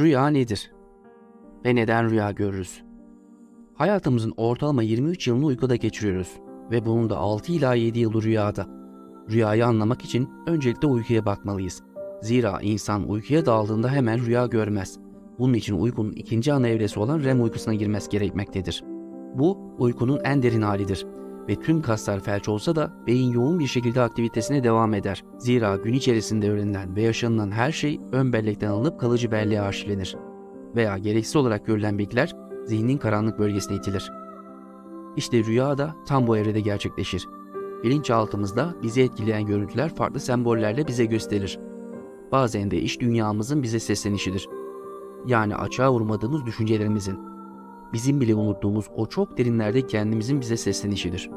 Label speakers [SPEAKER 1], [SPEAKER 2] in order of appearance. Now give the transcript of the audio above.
[SPEAKER 1] Rüya nedir? Ve neden rüya görürüz? Hayatımızın ortalama 23 yılını uykuda geçiriyoruz ve bunun da 6 ila 7 yılı rüyada. Rüyayı anlamak için öncelikle uykuya bakmalıyız. Zira insan uykuya daldığında hemen rüya görmez. Bunun için uykunun ikinci ana evresi olan REM uykusuna girmesi gerekmektedir. Bu uykunun en derin halidir ve tüm kaslar felç olsa da beyin yoğun bir şekilde aktivitesine devam eder. Zira gün içerisinde öğrenilen ve yaşanılan her şey ön bellekten alınıp kalıcı belleğe arşivlenir. Veya gereksiz olarak görülen bilgiler zihnin karanlık bölgesine itilir. İşte rüya da tam bu evrede gerçekleşir. Bilinçaltımızda bizi etkileyen görüntüler farklı sembollerle bize gösterir. Bazen de iş dünyamızın bize seslenişidir. Yani açığa vurmadığımız düşüncelerimizin, bizim bile unuttuğumuz o çok derinlerde kendimizin bize seslenişidir.